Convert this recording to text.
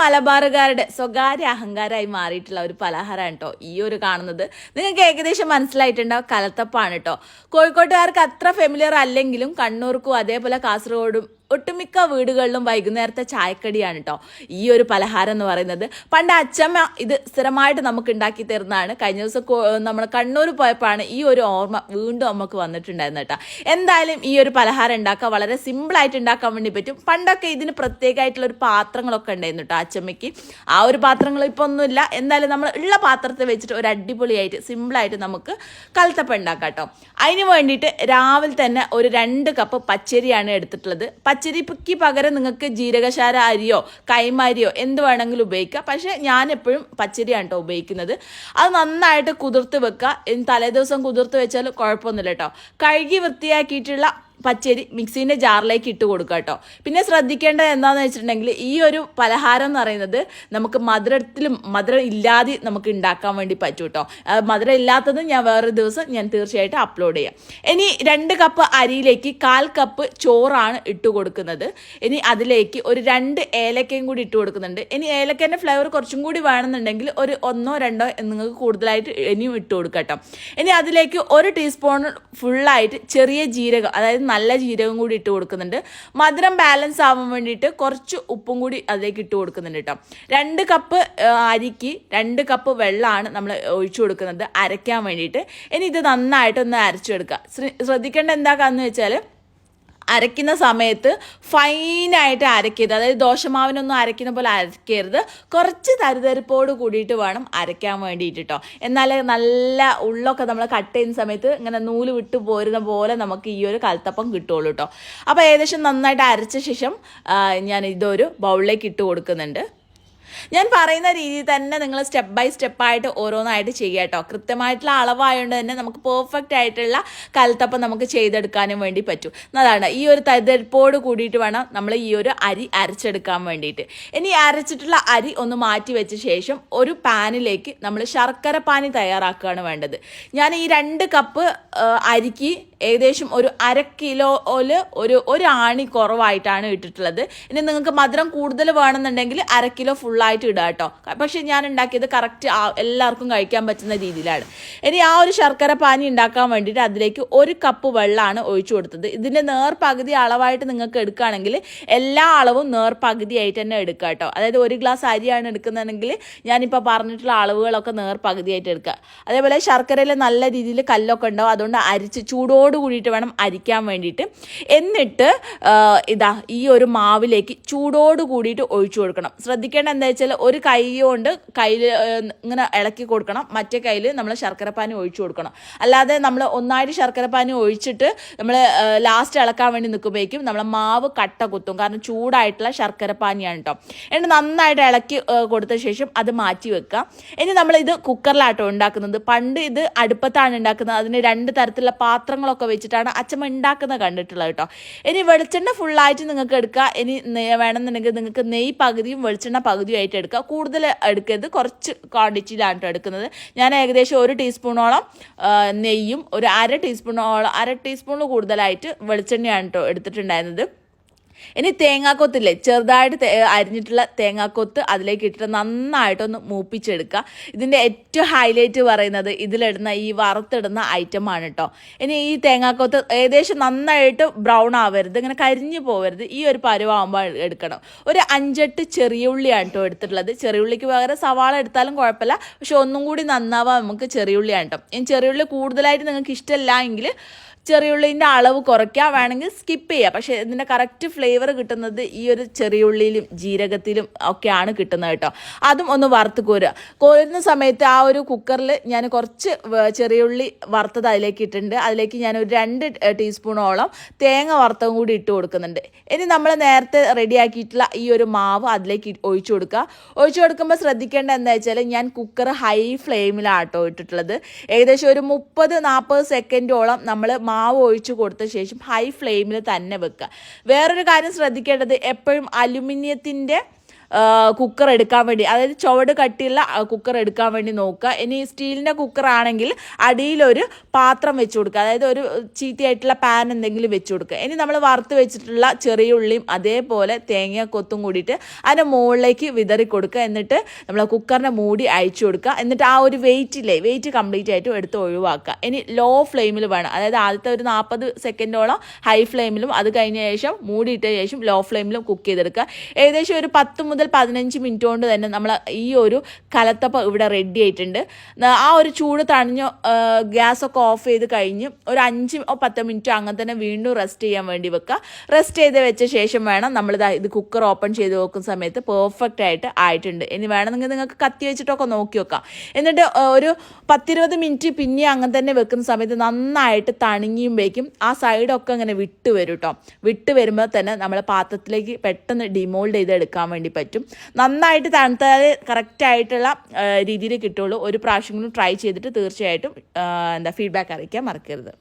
മലബാറുകാരുടെ സ്വകാര്യ അഹങ്കാരമായി മാറിയിട്ടുള്ള ഒരു പലഹാരമാണ് കേട്ടോ ഈ ഒരു കാണുന്നത്. നിങ്ങൾക്ക് ഏകദേശം മനസ്സിലായിട്ടുണ്ടാവും. കലത്തപ്പാണ് കേട്ടോ. കോഴിക്കോട്ടുകാർക്ക് അത്ര ഫെമിലിയർ അല്ലെങ്കിലും കണ്ണൂർക്കും അതേപോലെ കാസർഗോഡും ഒട്ടുമിക്ക വീടുകളിലും വൈകുന്നേരത്തെ ചായക്കടിയാണ് കേട്ടോ ഈ ഒരു പലഹാരം എന്ന് പറയുന്നത്. പണ്ട് അച്ചമ്മ ഇത് സ്ഥിരമായിട്ട് നമുക്ക് ഉണ്ടാക്കി തരുന്നതാണ്. കഴിഞ്ഞ ദിവസം നമ്മൾ കണ്ണൂർ പോയപ്പോഴാണ് ഈ ഒരു ഓർമ്മ വീണ്ടും നമുക്ക് വന്നിട്ടുണ്ടായിരുന്നു കേട്ടോ എന്തായാലും ഈ ഒരു പലഹാരം ഉണ്ടാക്കാൻ വളരെ സിമ്പിളായിട്ട് ഉണ്ടാക്കാൻ വേണ്ടി പറ്റും. പണ്ടൊക്കെ ഇതിന് പ്രത്യേകമായിട്ടുള്ള ഒരു പാത്രങ്ങളൊക്കെ ഉണ്ടായിരുന്നു കേട്ടോ അച്ചമ്മയ്ക്ക് ആ ഒരു പാത്രങ്ങൾ ഇപ്പോൾ ഒന്നുമില്ല. എന്തായാലും നമ്മൾ ഉള്ള പാത്രത്തിൽ വെച്ചിട്ട് ഒരു അടിപൊളിയായിട്ട് സിമ്പിളായിട്ട് നമുക്ക് കലത്തപ്പം ഉണ്ടാക്കാം കേട്ടോ അതിന് വേണ്ടിയിട്ട് രാവിലെ തന്നെ ഒരു രണ്ട് കപ്പ് പച്ചരിയാണ് എടുത്തിട്ടുള്ളത്. പച്ചരിക്ക് പകരം നിങ്ങൾക്ക് ജീരകശാല അരിയോ കൈമാരിയോ എന്ത് വേണമെങ്കിലും ഉപയോഗിക്കാം. പക്ഷേ ഞാൻ എപ്പോഴും പച്ചരിയാണ് കേട്ടോ ഉപയോഗിക്കുന്നത്. അത് നന്നായിട്ട് കുതിർത്ത് വെക്കുക. തലേദിവസം കുതിർത്ത് വെച്ചാൽ കുഴപ്പമൊന്നുമില്ല കേട്ടോ കഴുകി വൃത്തിയാക്കിയിട്ടുള്ള പച്ചരി മിക്സീന്റെ ജാറിലേക്ക് ഇട്ട് കൊടുക്കുക കേട്ടോ. പിന്നെ ശ്രദ്ധിക്കേണ്ടത് എന്താണെന്ന് വെച്ചിട്ടുണ്ടെങ്കിൽ ഈ ഒരു പലഹാരം എന്ന് പറയുന്നത് നമുക്ക് മധുരത്തിലും മധുരം ഇല്ലാതെ നമുക്ക് ഉണ്ടാക്കാൻ വേണ്ടി പറ്റും കേട്ടോ. മധുരം ഇല്ലാത്തത് ഞാൻ വേറൊരു ദിവസം ഞാൻ തീർച്ചയായിട്ടും അപ്ലോഡ് ചെയ്യാം. ഇനി രണ്ട് കപ്പ് അരിയിലേക്ക് കാൽ കപ്പ് ചോറാണ് ഇട്ട് കൊടുക്കുന്നത്. ഇനി അതിലേക്ക് ഒരു രണ്ട് ഏലക്കയും കൂടി ഇട്ട് കൊടുക്കുന്നുണ്ട്. ഇനി ഏലക്കേന്റെ ഫ്ലേവർ കുറച്ചും കൂടി വേണമെന്നുണ്ടെങ്കിൽ ഒരു ഒന്നോ രണ്ടോ നിങ്ങൾക്ക് കൂടുതലായിട്ട് ഇനിയും ഇട്ട് കൊടുക്കാം ഇനി അതിലേക്ക് ഒരു ടീസ്പൂൺ ഫുള്ളായിട്ട് ചെറിയ ജീരകം അതായത് നല്ല ജീരകം കൂടി ഇട്ട് കൊടുക്കുന്നുണ്ട്. മധുരം ബാലൻസ് ആവാൻ വേണ്ടിയിട്ട് കുറച്ച് ഉപ്പും കൂടി അതിലേക്ക് ഇട്ട് കൊടുക്കുന്നുണ്ട് കേട്ടോ രണ്ട് കപ്പ് അരിക്ക് രണ്ട് കപ്പ് വെള്ളമാണ് നമ്മൾ ഒഴിച്ചു കൊടുക്കുന്നത് അരയ്ക്കാൻ വേണ്ടിയിട്ട്. ഇനി ഇത് നന്നായിട്ടൊന്ന് അരച്ചെടുക്കുക ശ്ര- ശ്രദ്ധിക്കേണ്ട എന്താക്കാന്ന് വെച്ചാൽ അരയ്ക്കുന്ന സമയത്ത് ഫൈനായിട്ട് അരക്കരുത് അതായത് ദോശമാവിനൊന്നും അരയ്ക്കുന്ന പോലെ അരക്കരുത് കുറച്ച് തരിതരിപ്പോട് കൂടിയിട്ട് വേണം അരയ്ക്കാൻ വേണ്ടിയിട്ട് കേട്ടോ എന്നാൽ നല്ല ഉള്ളൊക്കെ നമ്മൾ കട്ട് ചെയ്യുന്ന സമയത്ത് ഇങ്ങനെ നൂൽ വിട്ട് പോരുന്ന പോലെ നമുക്ക് ഈ ഒരു കൽത്തപ്പം കിട്ടുള്ളൂ കേട്ടോ അപ്പോൾ ഏകദേശം നന്നായിട്ട് അരച്ച ശേഷം ഞാൻ ഇതൊരു ബൗളിലേക്ക് ഇട്ട് കൊടുക്കുന്നുണ്ട്. ഞാൻ പറയുന്ന രീതിയിൽ തന്നെ നിങ്ങൾ സ്റ്റെപ്പ് ബൈ സ്റ്റെപ്പായിട്ട് ഓരോന്നായിട്ട് ചെയ്യുക കേട്ടോ. കൃത്യമായിട്ടുള്ള അളവായതുകൊണ്ട് തന്നെ നമുക്ക് പെർഫെക്റ്റ് ആയിട്ടുള്ള കലത്തപ്പം നമുക്ക് ചെയ്തെടുക്കാനും വേണ്ടി പറ്റും. അതാണ് ഈ ഒരു തരിതരിപ്പോട് കൂടിയിട്ട് വേണം നമ്മൾ ഈ ഒരു അരി അരച്ചെടുക്കാൻ വേണ്ടിയിട്ട്. ഇനി അരച്ചിട്ടുള്ള അരി ഒന്ന് മാറ്റി വെച്ച ശേഷം ഒരു പാനിലേക്ക് നമ്മൾ ശർക്കര പാനി തയ്യാറാക്കുകയാണ് വേണ്ടത്. ഞാൻ ഈ രണ്ട് കപ്പ് അരിക്ക് ഏകദേശം ഒരു അര കിലോയിൽ ഒരു ഒരു ആണി കുറവായിട്ടാണ് ഇട്ടിട്ടുള്ളത്. ഇനി നിങ്ങൾക്ക് മധുരം കൂടുതൽ വേണമെന്നുണ്ടെങ്കിൽ അര കിലോ ഫുള്ളായിട്ട് ഇടുക കേട്ടോ പക്ഷേ ഞാൻ ഉണ്ടാക്കിയത് കറക്റ്റ് എല്ലാവർക്കും കഴിക്കാൻ പറ്റുന്ന രീതിയിലാണ്. ഇനി ആ ഒരു ശർക്കര പാനി ഉണ്ടാക്കാൻ വേണ്ടിയിട്ട് അതിലേക്ക് ഒരു കപ്പ് വെള്ളമാണ് ഒഴിച്ചു കൊടുത്തത്. ഇതിന്റെ നേർപകുതി അളവായിട്ട് നിങ്ങൾക്ക് എടുക്കുകയാണെങ്കിൽ എല്ലാ അളവും നേർ ആയിട്ട് തന്നെ എടുക്കുക കേട്ടോ അതായത് ഒരു ഗ്ലാസ് അരിയാണ് എടുക്കുന്നതെങ്കിൽ ഞാനിപ്പോൾ പറഞ്ഞിട്ടുള്ള അളവുകളൊക്കെ നേർ ആയിട്ട് എടുക്കുക. അതേപോലെ ശർക്കരയിൽ നല്ല രീതിയിൽ കല്ലൊക്കെ ഉണ്ടാവും. അതുകൊണ്ട് അരിച്ച് ചൂടോട് കൂടിയിട്ട് വേണം അരിക്കാൻ വേണ്ടിയിട്ട്. എന്നിട്ട് ഇതാ ഈ ഒരു മാവിലേക്ക് ചൂടോട് കൂടിയിട്ട് ഒഴിച്ചു കൊടുക്കണം. ശ്രദ്ധിക്കേണ്ട എന്താ വെച്ചാൽ ഒരു കൈ കൊണ്ട് കയ്യിൽ ഇങ്ങനെ ഇളക്കി കൊടുക്കണം. മറ്റേ കയ്യിൽ നമ്മൾ ശർക്കരപ്പാനി ഒഴിച്ചു കൊടുക്കണം. അല്ലാതെ നമ്മൾ ഒന്നായിട്ട് ശർക്കരപ്പാനി ഒഴിച്ചിട്ട് നമ്മൾ ലാസ്റ്റ് ഇളക്കാൻ വേണ്ടി നിൽക്കുമ്പോഴേക്കും നമ്മൾ മാവ് കട്ട കുത്തും. കാരണം ചൂടായിട്ടുള്ള ശർക്കരപ്പാനിയാണ് കേട്ടോ എന്നിട്ട് നന്നായിട്ട് ഇളക്കി കൊടുത്ത ശേഷം അത് മാറ്റി വെക്കുക. ഇനി നമ്മൾ ഇത് കുക്കറിലാട്ടോ ഉണ്ടാക്കുന്നത്. പണ്ട് ഇത് അടുപ്പത്താണ് ഉണ്ടാക്കുന്നത്. അതിന് രണ്ട് തരത്തിലുള്ള പാത്രങ്ങളൊക്കെ വെച്ചിട്ടാണ് അച്ഛമ്മ ഉണ്ടാക്കുന്നത് കണ്ടിട്ടുള്ളത് കേട്ടോ ഇനി വെളിച്ചെണ്ണ ഫുള്ളായിട്ട് നിങ്ങൾക്ക് എടുക്കുക. ഇനി വേണമെന്നുണ്ടെങ്കിൽ നിങ്ങൾക്ക് നെയ്യ് പകുതിയും വെളിച്ചെണ്ണ പകുതിയും ആയിട്ട് എടുക്കുക. കൂടുതൽ എടുക്കരുത്. കുറച്ച് ക്വാണ്ടിറ്റിയിലാണ് എടുക്കുന്നത്. ഞാൻ ഏകദേശം ഒരു ടീസ്പൂണോളം നെയ്യും ഒരു അര ടീസ്പൂണോളം അര ടീസ്പൂണിൽ കൂടുതലായിട്ട് വെളിച്ചെണ്ണയാണ് കേട്ടോ എടുത്തിട്ടുണ്ടായിരുന്നത്. ഇനി തേങ്ങാക്കൊത്തില്ലേ ചെറുതായിട്ട് അരിഞ്ഞിട്ടുള്ള തേങ്ങാക്കൊത്ത് അതിലേക്ക് ഇട്ടിട്ട് നന്നായിട്ടൊന്ന് മൂപ്പിച്ചെടുക്കുക. ഇതിന്റെ ഏറ്റവും ഹൈലൈറ്റ് പറയുന്നത് ഇതിലിടുന്ന ഈ വറുത്തിടുന്ന ഐറ്റമാണ് കേട്ടോ ഇനി ഈ തേങ്ങാക്കൊത്ത് ഏകദേശം നന്നായിട്ട് ബ്രൗൺ ആവരുത് ഇങ്ങനെ കരിഞ്ഞു പോവരുത്. ഈ ഒരു പരുവാകുമ്പോൾ എടുക്കണം. ഒരു അഞ്ചെട്ട് ചെറിയ ഉള്ളിയാണ് കേട്ടോ എടുത്തിട്ടുള്ളത്. ചെറിയ ഉള്ളിക്ക് പകരം സവാള എടുത്താലും കുഴപ്പമില്ല. പക്ഷെ ഒന്നും കൂടി നന്നാവാൻ നമുക്ക് ചെറിയ ഉള്ളിയാണ് കേട്ടോ ഇനി ചെറിയ ഉള്ളി കൂടുതലായിട്ട് നിങ്ങൾക്ക് ഇഷ്ടമല്ല എങ്കിൽ ചെറിയുള്ളിന്റെ അളവ് കുറയ്ക്കുക വേണമെങ്കിൽ സ്കിപ്പ് ചെയ്യുക. പക്ഷേ ഇതിന്റെ കറക്റ്റ് ഫ്ലേവർ കിട്ടുന്നത് ഈ ഒരു ചെറിയുള്ളിയിലും ജീരകത്തിലും ഒക്കെയാണ് കിട്ടുന്നത് കേട്ടോ. അതും ഒന്ന് വറുത്ത് കോരുക. കോരുന്ന സമയത്ത് ആ ഒരു കുക്കറിൽ ഞാൻ കുറച്ച് ചെറിയുള്ളി വറുത്തത് അതിലേക്ക് ഇട്ടിട്ടുണ്ട്. അതിലേക്ക് ഞാൻ ഒരു രണ്ട് ടീസ്പൂണോളം തേങ്ങ വറുത്തതും കൂടി ഇട്ട് കൊടുക്കുന്നുണ്ട്. ഇനി നമ്മൾ നേരത്തെ റെഡിയാക്കിയിട്ടുള്ള ഈ ഒരു മാവ് അതിലേക്ക് ഒഴിച്ചു കൊടുക്കുക. ഒഴിച്ചു കൊടുക്കുമ്പോൾ ശ്രദ്ധിക്കേണ്ട എന്താ വെച്ചാൽ ഞാൻ കുക്കർ ഹൈ ഫ്ലെയിമിലാട്ടോ ഇട്ടിട്ടുള്ളത്. ഏകദേശം ഒരു മുപ്പത് നാൽപ്പത് സെക്കൻഡോളം നമ്മൾ മാവ് ഒഴിച്ചു കൊടുത്ത ശേഷം ഹൈ ഫ്ലെയിമിൽ തന്നെ വെക്കുക. വേറൊരു കാര്യം ശ്രദ്ധിക്കേണ്ടത് എപ്പോഴും അലുമിനിയത്തിന്റെ കുക്കർ എടുക്കാൻ വേണ്ടി അതായത് ചുവട് കട്ടിയുള്ള കുക്കർ എടുക്കാൻ വേണ്ടി നോക്കുക. ഇനി സ്റ്റീലിന്റെ കുക്കർ ആണെങ്കിൽ അടിയിലൊരു പാത്രം വെച്ച് കൊടുക്കുക. അതായത് ഒരു ചീത്തയായിട്ടുള്ള പാൻ എന്തെങ്കിലും വെച്ച് കൊടുക്കുക. ഇനി നമ്മൾ വറുത്ത് വെച്ചിട്ടുള്ള ചെറിയ ഉള്ളിയും അതേപോലെ തേങ്ങ കൊത്തും കൂടിയിട്ട് അതിന്റെ മുകളിലേക്ക് വിതറി കൊടുക്കുക. എന്നിട്ട് നമ്മൾ കുക്കറിന്റെ മൂടി അയച്ചു കൊടുക്കുക. എന്നിട്ട് ആ ഒരു വെയിറ്റ് ഇല്ലേ വെയിറ്റ് കംപ്ലീറ്റ് ആയിട്ട് എടുത്ത് ഒഴിവാക്കുക. ഇനി ലോ ഫ്ലെയിമിൽ വേണം. അതായത് ആദ്യത്തെ ഒരു നാൽപ്പത് സെക്കൻഡോളം ഹൈ ഫ്ലെയിമിലും അത് കഴിഞ്ഞ ശേഷം മൂടിയിട്ട ശേഷം ലോ ഫ്ലെയിമിലും കുക്ക് ചെയ്തെടുക്കുക. ഏകദേശം ഒരു പത്ത് മുതൽ പതിനഞ്ച് മിനിറ്റ് കൊണ്ട് തന്നെ നമ്മൾ ഈ ഒരു കലത്തപ്പം ഇവിടെ റെഡി ആയിട്ടുണ്ട്. ആ ഒരു ചൂട് തണിഞ്ഞ് ഗ്യാസൊക്കെ ഓഫ് ചെയ്ത് കഴിഞ്ഞ് ഒരു അഞ്ച് പത്ത് മിനിറ്റ് അങ്ങനെ തന്നെ വീണ്ടും റെസ്റ്റ് ചെയ്യാൻ വേണ്ടി വെക്കുക. റെസ്റ്റ് ചെയ്ത് വെച്ച ശേഷം വേണം നമ്മൾ ഇത് കുക്കർ ഓപ്പൺ ചെയ്ത് നോക്കുന്ന സമയത്ത് പെർഫെക്റ്റ് ആയിട്ട് ആയിട്ടുണ്ട്. ഇനി വേണമെങ്കിൽ നിങ്ങൾക്ക് കത്തി വെച്ചിട്ടൊക്കെ നോക്കി വെക്കാം. എന്നിട്ട് ഒരു പത്തിരുപത് മിനിറ്റ് പിന്നെ അങ്ങനെ തന്നെ വെക്കുന്ന സമയത്ത് നന്നായിട്ട് തണിയുമ്പോഴേക്കും ആ സൈഡൊക്കെ ഇങ്ങനെ വിട്ട് വരും കേട്ടോ വിട്ട് വരുമ്പോൾ തന്നെ നമ്മൾ പാത്രത്തിലേക്ക് പെട്ടെന്ന് ഡിമോൾഡ് ചെയ്ത് എടുക്കാൻ വേണ്ടി പറ്റും. നന്നായിട്ട് തണുത്താൽ കറക്റ്റായിട്ടുള്ള രീതിയിൽ കിട്ടുള്ളൂ. ഒരു പ്രാവശ്യം കൂടി ട്രൈ ചെയ്തിട്ട് തീർച്ചയായിട്ടും എന്താ ഫീഡ്ബാക്ക് അറിയിക്കാൻ മറക്കരുത്.